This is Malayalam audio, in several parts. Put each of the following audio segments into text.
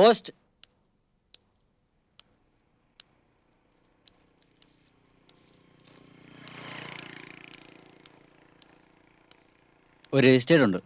പോസ്റ്റ്. ഒരു രജിസ്റ്റേഡ് ഉണ്ട്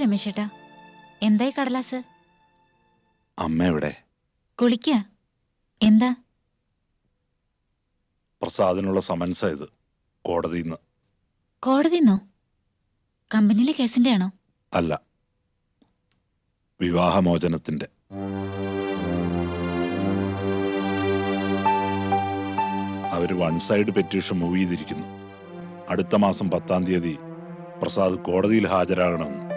രമേശേട്ടാ. എന്തായി കടലാസ്? അമ്മ എവിടെ കുളിക്ക. എന്താ? പ്രസാദിനുള്ള സമൻസാ ഇത്. കോടതിന്ന് കോടതിന്നോ? കമ്പനിയിലെ കേസിന്റെ ആണോ? അല്ല. വിവാഹമോചനത്തിന്റെ. അവർ വൺ സൈഡ് പെറ്റീഷൻ മൂവ് ചെയ്തിരിക്കുന്നു. അടുത്ത മാസം പത്താം തീയതി പ്രസാദ് കോടതിയിൽ ഹാജരാകണമെന്ന്.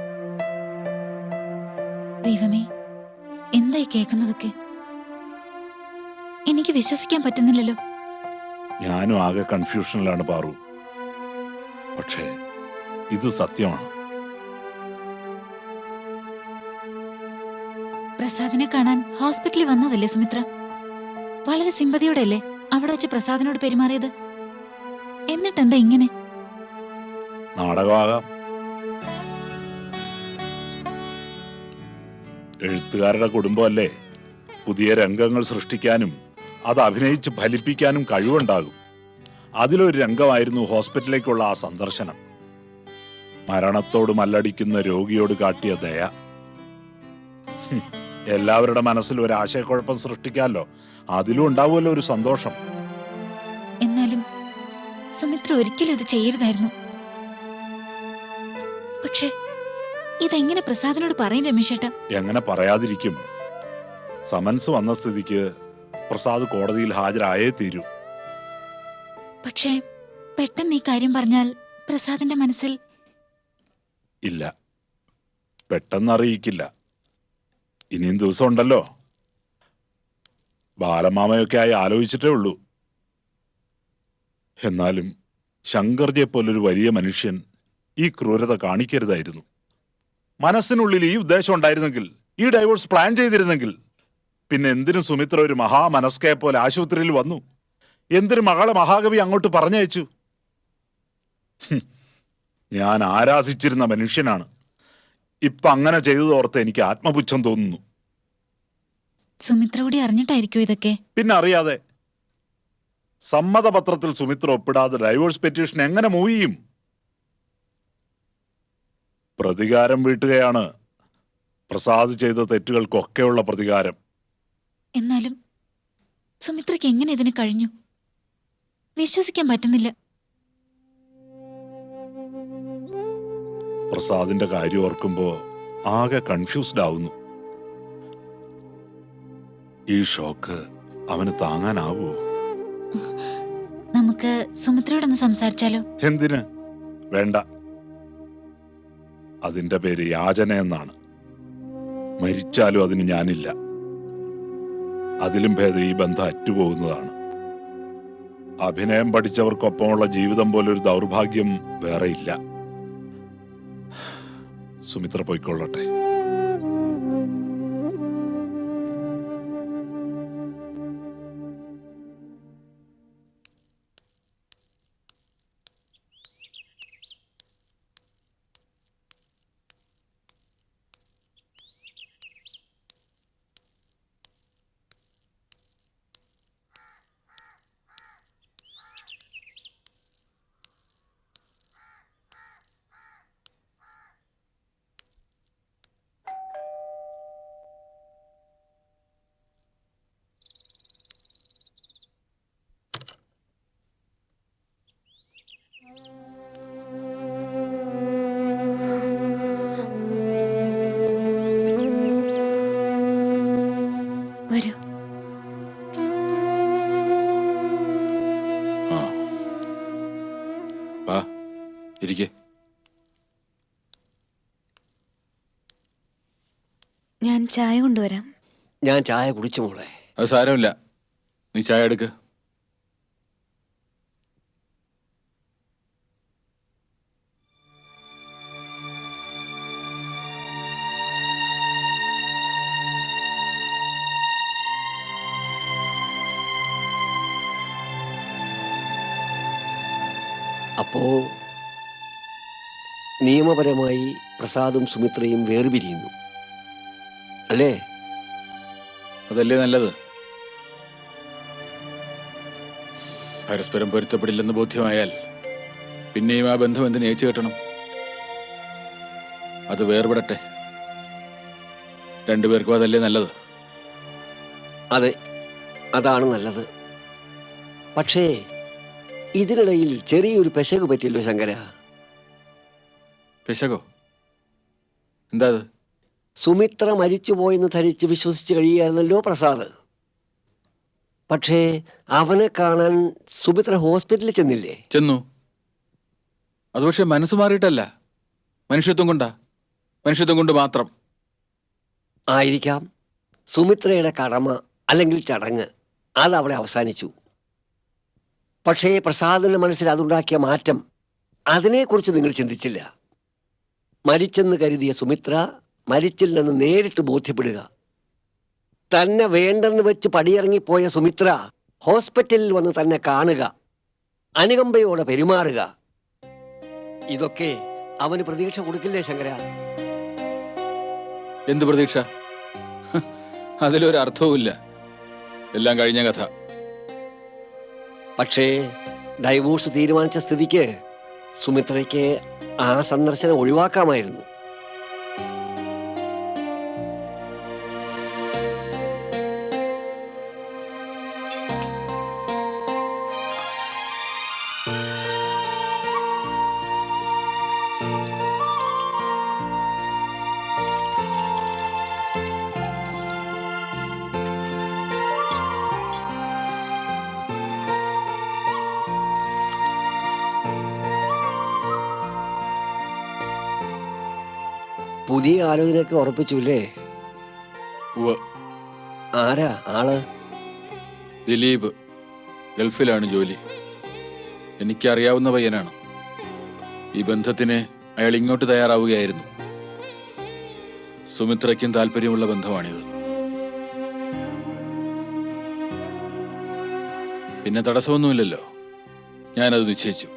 ദൈവമേ എന്തായി കേൾക്കുന്നതൊക്കെ? എനിക്ക് വിശ്വസിക്കാൻ പറ്റുന്നില്ലല്ലോ. ഞാനും ആകെ കൺഫ്യൂഷനിലാണ് പാറു. പക്ഷേ ഇത് സത്യമാണ്. പ്രസാദിനെ കാണാൻ ഹോസ്പിറ്റലിൽ വന്നതല്ലേ സുമിത്ര? വളരെ സിമ്പതിയോടെയല്ലേ അവിടെ വെച്ച് പ്രസാദിനോട് പെരുമാറിയത്? എന്നിട്ടെന്താ ഇങ്ങനെ? നാടകമാകാം. എഴുത്തുകാരുടെ കുടുംബമല്ലേ? പുതിയ രംഗങ്ങൾ സൃഷ്ടിക്കാനും അത് അഭിനയിച്ച് ഫലിപ്പിക്കാനും കഴിവുണ്ടാകും. അതിലൊരു രംഗമായിരുന്നു ഹോസ്പിറ്റലിലേക്കുള്ള ആ സന്ദർശനം. മരണത്തോട് മല്ലടിക്കുന്ന രോഗിയോട് കാട്ടിയ ദയ. എല്ലാവരുടെ മനസ്സിൽ ഒരു ആശയക്കുഴപ്പം സൃഷ്ടിക്കാമല്ലോ. അതിലും ഉണ്ടാവുമല്ലോ ഒരു സന്തോഷം. എന്നാലും സുമിത്ര ഒരിക്കലും ഇത് ചെയ്യരുതായിരുന്നു. പക്ഷേ ഇതെങ്ങനെ പ്രസാദിനോട് പറയും രമേശേട്ട? എങ്ങനെ പറയാതിരിക്കും? സമൻസ് വന്ന സ്ഥിതിക്ക് പ്രസാദ് കോടതിയിൽ ഹാജരായേ തീരൂ. പക്ഷേ പെട്ടെന്ന് ഈ കാര്യം പറഞ്ഞാൽ പ്രസാദിന്റെ മനസ്സിൽ ഇല്ല. പെട്ടെന്ന് അറിയിക്കില്ല. ഇനിയും ദിവസം ഉണ്ടല്ലോ. ബാലമാമയൊക്കെ ആയി ആലോചിച്ചിട്ടേ ഉള്ളൂ. എന്നാലും ശങ്കർജിയെ പോലൊരു വലിയ മനുഷ്യൻ ഈ ക്രൂരത കാണിക്കരുതായിരുന്നു. മനസ്സിനുള്ളിൽ ഈ ഉദ്ദേശം ഉണ്ടായിരുന്നെങ്കിൽ ഈ ഡൈവോഴ്സ് പ്ലാൻ ചെയ്തിരുന്നെങ്കിൽ പിന്നെ എന്തിനും സുമിത്ര ഒരു മഹാമനസ്കയെ പോലെ ആശുപത്രിയിൽ വന്നു. എന്തിനു മകളെ മഹാകവി അങ്ങോട്ട് പറഞ്ഞയച്ചു? ഞാൻ ആരാധിച്ചിരുന്ന മനുഷ്യനാണ്. ഇപ്പൊ അങ്ങനെ ചെയ്തതോർത്ത് എനിക്ക് ആത്മപുച്ഛം തോന്നുന്നു. സുമിത്ര കൂടി അറിഞ്ഞിട്ടായിരിക്കും ഇതൊക്കെ? പിന്നെ അറിയാതെ. സമ്മതപത്രത്തിൽ സുമിത്ര ഒപ്പിടാതെ ഡൈവോഴ്സ് പെറ്റീഷൻ എങ്ങനെ മൂവ് ചെയ്യും? പ്രതികാരം വീട്ടുകയാണ്. പ്രസാദ് ചെയ്ത തെറ്റുകൾക്കൊക്കെയുള്ള പ്രതികാരം. എന്നാലും സുമിത്രയ്ക്ക് എങ്ങനെ ഇതിന് കഴിഞ്ഞു? വിശ്വസിക്കാൻ പറ്റുന്നില്ല. പ്രസാദിന്റെ കാര്യം ഓർക്കുമ്പോ ആകെ കൺഫ്യൂസ്ഡ് ആവുന്നു. ഈ ഷോക്ക് അവന് താങ്ങാനാവോ? നമുക്ക് സുമിത്രയോടൊന്ന് സംസാരിച്ചാലോ? എന്തിന്? വേണ്ട. അതിന്റെ പേര് യാചന എന്നാണ്. മരിച്ചാലും അതിന് ഞാനില്ല. അതിലും ഭേദം ഈ ബന്ധം അറ്റുപോകുന്നതാണ്. അഭിനയം പഠിച്ചവർക്കൊപ്പമുള്ള ജീവിതം പോലൊരു ദൗർഭാഗ്യം വേറെയില്ല. സുമിത്ര പോയിക്കൊള്ളട്ടെ. ഇരിക്കെ. ഞാൻ ചായ കൊണ്ടുവരാം. ഞാൻ ചായ കുടിച്ചു മോളെ. അത് സാരമില്ല. നീ ചായ എടുക്ക്. അപ്പോ നിയമപരമായി പ്രസാദും സുമിത്രയും വേർപിരിയുന്നു. അല്ലേ? അതല്ലേ നല്ലത്? പരസ്പരം പൊരുത്തപ്പെടില്ലെന്ന് ബോധ്യമായാൽ പിന്നെയും ആ ബന്ധം എന്തിനു ഏച്ചു കെട്ടണം? അത് വേർപെടട്ടെ. രണ്ടുപേർക്കും അതല്ലേ നല്ലത്? അതെ അതാണ് നല്ലത്. പക്ഷേ ഇതിനിടയിൽ ചെറിയൊരു പെശക് പറ്റിയല്ലോ ശങ്കര. പെശകോ? എന്താ അത് സുമിത്ര മരിച്ചുപോയെന്ന് ധരിച്ച് വിശ്വസിച്ച് കഴിയുകയായിരുന്നല്ലോ പ്രസാദ്. പക്ഷേ അവനെ കാണാൻ സുമിത്ര ഹോസ്പിറ്റലിൽ ചെന്നില്ലേ? ചെന്നു. അത് പക്ഷെ മനസ്സ് മാറിയിട്ടല്ല. മനുഷ്യത്വം കൊണ്ടാ. മനുഷ്യത്വം കൊണ്ട് മാത്രം. ആയിരിക്കാം. സുമിത്രയുടെ കടമ അല്ലെങ്കിൽ ചടങ്ങ് അത് അവിടെ അവസാനിച്ചു. പക്ഷേ പ്രസാദിന്റെ മനസ്സിൽ അതുണ്ടാക്കിയ മാറ്റം അതിനെക്കുറിച്ച് നിങ്ങൾ ചിന്തിച്ചില്ല. മരിച്ചെന്ന് കരുതിയ സുമിത്ര മരിച്ചില്ലെന്ന് നേരിട്ട് ബോധ്യപ്പെടുക. തന്നെ വേണ്ടെന്ന് വെച്ച് പടിയിറങ്ങിപ്പോയ സുമിത്ര ഹോസ്പിറ്റലിൽ വന്ന് തന്നെ കാണുക. അനുകമ്പയോടെ പെരുമാറുക. ഇതൊക്കെ അവന് പ്രതീക്ഷ കൊടുക്കില്ലേ ശങ്കര? എന്ത് പ്രതീക്ഷ? അതിലൊരു അർത്ഥവുമില്ല എല്ലാം കഴിഞ്ഞ കഥ. പക്ഷേ ഡൈവോഴ്സ് തീരുമാനിച്ച സ്ഥിതിക്ക് സുമിത്രയ്ക്ക് ആ സന്ദർശനം ഒഴിവാക്കാമായിരുന്നു. പുതിയ ആലോചനയൊക്കെ ഉറപ്പിച്ചുല്ലേ. ആരാ? ആൾ? ദിലീപ്. ഗൾഫിലാണ് ജോലി. എനിക്കറിയാവുന്ന പയ്യനാണ്. ഈ ബന്ധത്തിന് അയാൾ ഇങ്ങോട്ട് തയ്യാറാവുകയായിരുന്നു. സുമിത്രയ്ക്കും താല്പര്യമുള്ള ബന്ധമാണിത്. പിന്നെ തടസ്സമൊന്നുമില്ലല്ലോ. ഞാനത് നിശ്ചയിച്ചു.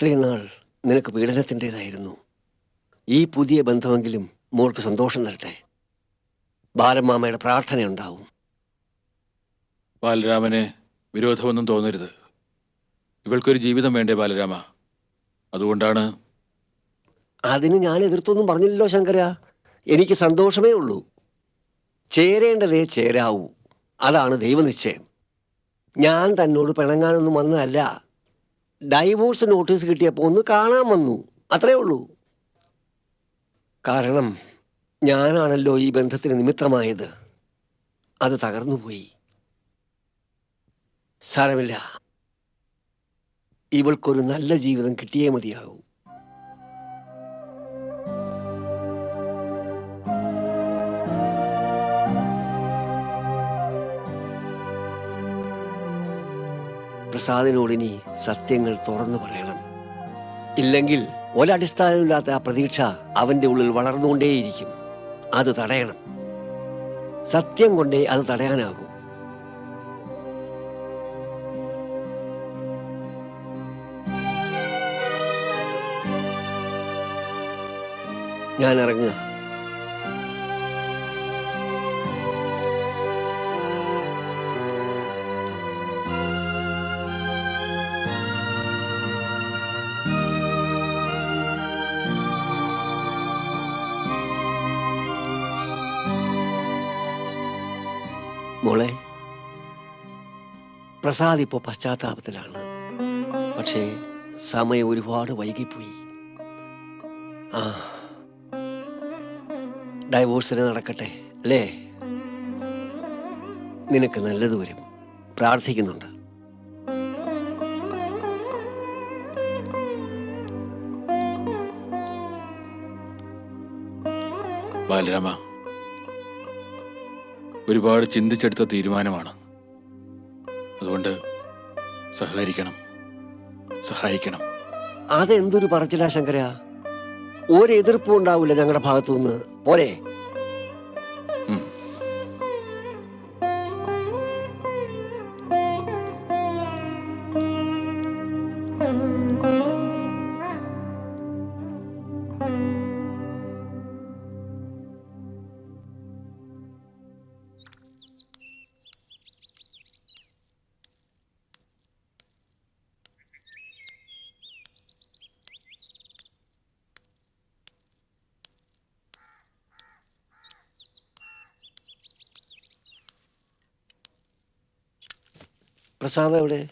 ഇത്രയും നാൾ നിനക്ക് പീഡനത്തിന്റെതായിരുന്നു. ഈ പുതിയ ബന്ധമെങ്കിലും മോൾക്ക് സന്തോഷം തരട്ടെ. ബാലമാമയുടെ പ്രാർത്ഥനയുണ്ടാവും. ബാലരാമന് വിരോധമൊന്നും തോന്നരുത്. ഇവൾക്കൊരു ജീവിതം വേണ്ടേ ബാലരാമ? അതുകൊണ്ടാണ് അതിന് ഞാൻ എതിർത്തൊന്നും പറഞ്ഞില്ലല്ലോ ശങ്കര. എനിക്ക് സന്തോഷമേ ഉള്ളൂ. ചേരേണ്ടതേ ചേരാവൂ. അതാണ് ദൈവനിശ്ചയം. ഞാൻ തന്നോട് പിണങ്ങാനൊന്നും വന്നതല്ല. ഡൈവോഴ്സ് നോട്ടീസ് കിട്ടിയപ്പോൾ ഒന്ന് കാണാൻ വന്നു. അത്രേ ഉള്ളൂ. കാരണം ഞാനാണല്ലോ ഈ ബന്ധത്തിന് നിമിത്തമായത്. അത് തകർന്നുപോയി സാരമില്ല. ഇവൾക്കൊരു നല്ല ജീവിതം കിട്ടിയേ മതിയാകൂ പ്രസാദിനോട് ഇനി സത്യങ്ങൾ തുറന്നു പറയണം. ഇല്ലെങ്കിൽ ഒരടിസ്ഥാനമില്ലാത്ത ആ പ്രതീക്ഷ അവന്റെ ഉള്ളിൽ വളർന്നുകൊണ്ടേയിരിക്കും. അത് തടയണം. സത്യം കൊണ്ടേ അത് തടയാനാകും. ഞാൻ ഇറങ്ങുക മോളെ പ്രസാദ് ഇപ്പോൾ പശ്ചാത്താപത്തിലാണ്. പക്ഷേ സമയം ഒരുപാട് വൈകിപ്പോയി. ആ ഡൈവോഴ്സിന് നടക്കട്ടെ അല്ലേ? നിനക്ക് നല്ലത് വരും. പ്രാർത്ഥിക്കുന്നുണ്ട്. ബാലരാമ ഒരുപാട് ചിന്തിച്ചെടുത്ത തീരുമാനമാണ്. അതുകൊണ്ട് സഹകരിക്കണം. സഹായിക്കണം. അതെന്തൊരു പറച്ചിലാ ശങ്കര? ഒരു എതിർപ്പും ഉണ്ടാവില്ല ഞങ്ങളുടെ ഭാഗത്തുനിന്ന്. പോരെ? പ്രസാദ് എവിടെ?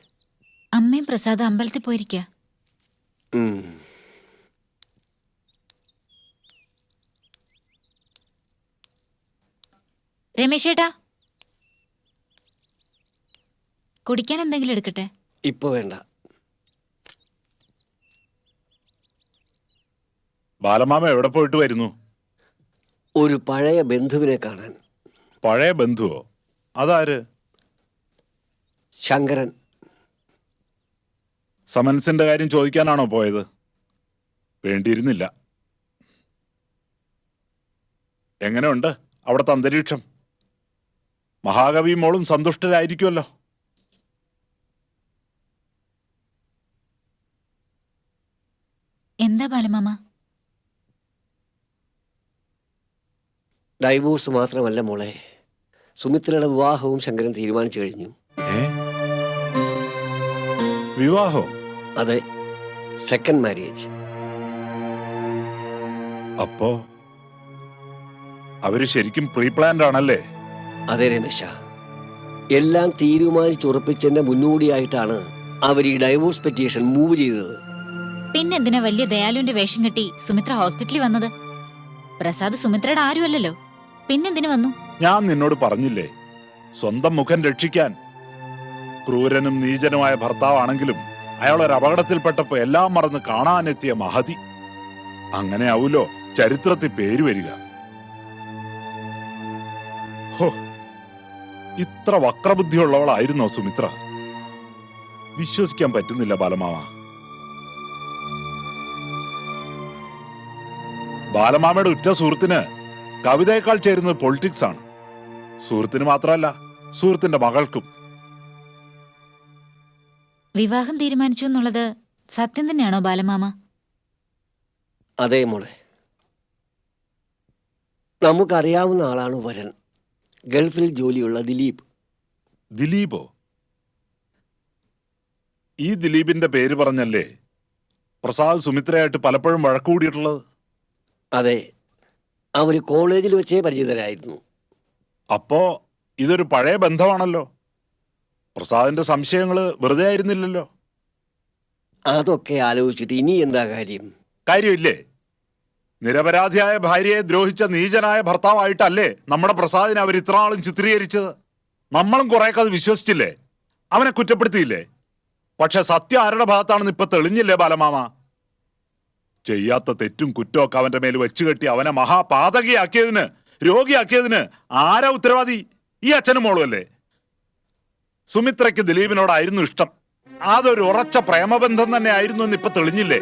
അമ്മയും പ്രസാദ് അമ്പലത്തിൽ പോയിരിക്ക. രമേശേട്ടാ കുടിക്കാൻ എന്തെങ്കിലും എടുക്കട്ടെ? ഇപ്പൊ വേണ്ട. ബാലമാമ എവിടെ പോയിട്ട് വരുന്നു? ഒരു പഴയ ബന്ധുവിനെ കാണാൻ. പഴയ ബന്ധുവോ? അതാര്? ശങ്കരൻ. സമൻസിന്റെ കാര്യം ചോദിക്കാനാണോ പോയത്? വേണ്ടിയിരുന്നില്ല. എങ്ങനെയുണ്ട് അവിടുത്തെ അന്തരീക്ഷം? മഹാകവി മോളും സന്തുഷ്ടരായിരിക്കുമല്ലോ. എന്താ ബാലമാമ? ഡൈവോഴ്സ് മാത്രമല്ല മോളെ. സുമിത്രയുടെ വിവാഹവും ശങ്കരൻ തീരുമാനിച്ചു കഴിഞ്ഞു. ഏ? വിവാഹോ? അതെ സെക്കൻഡ് മാരേജ് അപ്പോ അവർ ശരിക്കും പ്രീ പ്ലാൻഡ് ആണല്ലേ? അതെ രമേശ. എല്ലാം തീരുമാനിച്ചുറപ്പിച്ചതിന്റെ മുന്നോടിയായിട്ടാണ് അവർ ഈ ഡൈവോഴ്സ് പെറ്റീഷൻ മൂവ് ചെയ്തത്. പിന്നെന്തിനാ വലിയ ദയാലുവിന്റെ വേഷം കെട്ടി സുമിത്ര ഹോസ്പിറ്റലിൽ വന്നത്? പ്രസാദ് സുമിത്രയുടെ ആരുമല്ലല്ലോ? പിന്നെന്തിനു വന്നു? ഞാൻ നിന്നോട് പറഞ്ഞില്ലേ സ്വന്തം മുഖം രക്ഷിക്കാൻ ക്രൂരനും നീചനുമായ ഭർത്താവാണെങ്കിലും അയാൾ ഒരു അപകടത്തിൽപ്പെട്ടപ്പോ എല്ലാം മറന്ന് കാണാനെത്തിയ മഹതി. അങ്ങനെ ആവൂലോ ചരിത്രത്തിൽ പേര് വരിക. ഹോ ഇത്ര വക്രബുദ്ധിയുള്ളവളായിരുന്നോ സുമിത്ര? വിശ്വസിക്കാൻ പറ്റുന്നില്ല ബാലമാമ. ബാലമാമയുടെ ഉറ്റ സുഹൃത്തിന് കവിതയേക്കാൾ ചേരുന്നത് പൊളിറ്റിക്സ് ആണ് സുഹൃത്തിന് മാത്രമല്ല സുഹൃത്തിന്റെ മകൾക്കും. വിവാഹം തീരുമാനിച്ചു എന്നുള്ളത് സത്യം തന്നെയാണോ ബാലമാമ? അതേ മോളെ. നമുക്കറിയാവുന്ന ആളാണ് വരൻ. ഗൾഫിൽ ജോലിയുള്ള ദിലീപ്. ദിലീപോ? ഈ ദിലീപിന്റെ പേര് പറഞ്ഞല്ലേ പ്രസാദ് സുമിത്രയായിട്ട് പലപ്പോഴും വഴക്കുകൂടിയിട്ടുള്ളത് അതെ. അവർ കോളേജിൽ വെച്ചേ പരിചിതരായിരുന്നു. അപ്പോ ഇതൊരു പഴയ ബന്ധമാണല്ലോ? പ്രസാദിന്റെ സംശയങ്ങൾ വെറുതെ ആയിരുന്നില്ലല്ലോ. അതൊക്കെ ആലോചിച്ചിട്ട് ഇനി എന്താ കാര്യം? കാര്യമില്ലേ? നിരപരാധിയായ ഭാര്യയെ ദ്രോഹിച്ച നീചനായ ഭർത്താവായിട്ടല്ലേ നമ്മുടെ പ്രസാദിനെ അവർ ഇത്രനാളും ചിത്രീകരിച്ചത്? നമ്മളും കുറേയൊക്കെ അത് വിശ്വസിച്ചില്ലേ? അവനെ കുറ്റപ്പെടുത്തിയില്ലേ? പക്ഷെ സത്യം ആരുടെ ഭാഗത്താണെന്ന് ഇപ്പൊ തെളിഞ്ഞില്ലേ ബാലമാമ? ചെയ്യാത്ത തെറ്റും കുറ്റമൊക്കെ അവന്റെ മേൽ വെച്ച് കെട്ടി അവനെ മഹാപാതകിയാക്കിയതിന് രോഗിയാക്കിയതിന് ആരാ ഉത്തരവാദി? ഈ അച്ഛനും മോളും അല്ലേ? സുമിത്രയ്ക്ക് ദിലീപിനോടായിരുന്നു ഇഷ്ടം. അതൊരു ഉറച്ച പ്രേമബന്ധം തന്നെ ആയിരുന്നു എന്ന് ഇപ്പൊ തെളിഞ്ഞില്ലേ?